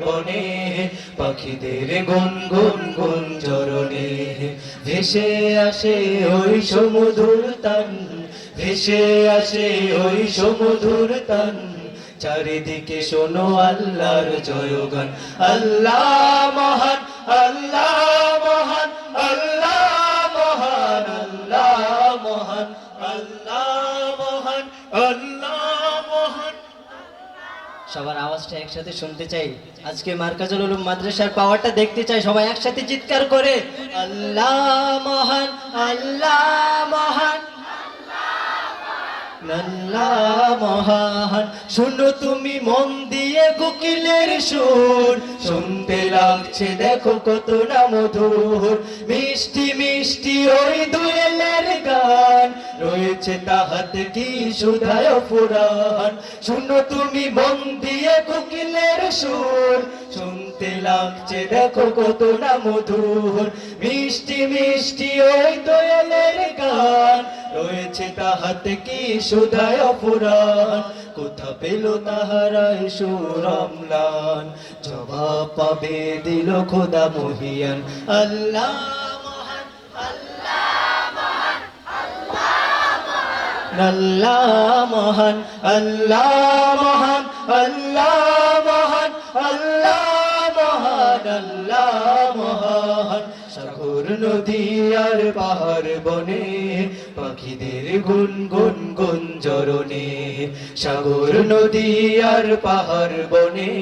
বনে, পাখিদের গুন গুন গুন চরণে। ভেসে আসে ওই সমুধুর তান, ভেসে আসে ওই সমুধুর তান। চারিদিকে শোনো আল্লাহর জয়গান। আল্লাহ মহান আল্লাহ মহান আল্লাহ মহান আল্লাহ মহান আল্লাহ মহান, আল্লাহ সবার আওয়াজটা একসাথে শুনতে চাই। আজকে মার্কাজুল উলুম মাদ্রাসার পাওয়ারটা দেখতে চাই, সবাই একসাথে চিৎকার করে। আল্লাহ মহান আল্লাহ মহান। মহান। শুনো তুমি মন দিয়ে কোকিলের সুর। শুনতে লাগছে, দেখো কত না মধুর। মিষ্টি মিষ্টি ওই দুয়েলের গান। রয়েছে তাহাতে কি সুধায় পুরাণ শুনো তুমি মন দিয়ে কোকিলের সুর। শুনতে লাগছে দেখো কত না মধুর। মিষ্টি মিষ্টি ওই দোয়েলের গান। রয়েছে তাহাতে কি সুধায় পুরাণ কোথা পেল তাহারাই সুরমলান জবাব পাবে দিল খোদা মহিয়ান। আল্লাহ মহান আল্লাহ মহান আল্লাহ মহান আল্লাহ মহান আল্লাহ মহান আল্লাহ মহান। সাগর নদী আর পাহাড় বনে, পাখিদের গুন গুন গুন জরনে সাগর নদী আর পাহাড় বনে,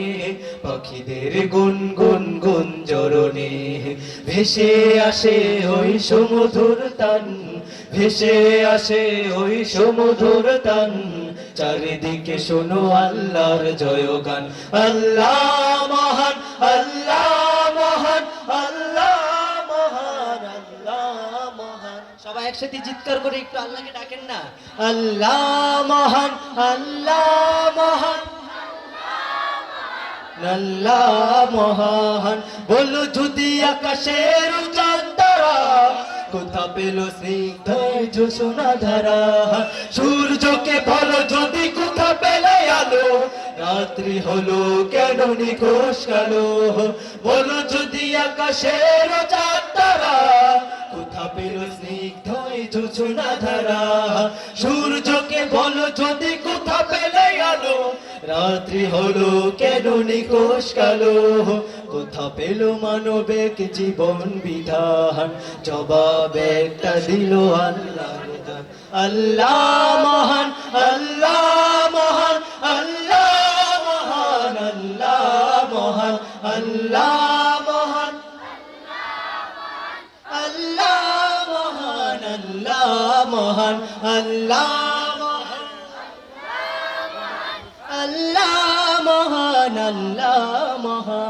পাখিদের গুন গুন গুন জরনে ভেসে আসে ওই সমুধুর তান ভেসে আসে ওই সমুধুর তান চারিদিকে শোনো আল্লাহর জয়গান। আল্লাহ মহান আল্লাহ মহান আল্লাহ মহান আল্লাহ মহান। সবাই একসাথে চিৎকার করে একটু আল্লাহকে ডাকেন না। আল্লাহ মহান আল্লাহ মহান। আল্লাহ মহান। বলো যদি আকাশের চাঁদারা কোথা পেল স্নিগ্ধ সোনা ধারা। সূর্যকে বলো, যদি কোথা পেলে আলো, রাত্রি হলো কেন নিকোষ কালো? বলো, যদি আকাশের চাঁদারা কোথা পেল স্নিগ্ধ জোসনা ধারা। সূর্যকে রাত্রি হলো কেন নিকোষ কালো? কোথা পেল মানবিক জীবন বিধান? জবাব একটা দিল আল্লাহ আল্লাহ মহান আল্লাহ মহান আল্লাহ মহান আল্লাহ মহান আল্লাহ মহান। আল্লাহ মহান আল্লাহ মহান, আল্লাহ সুবহানাল্লাহ মহা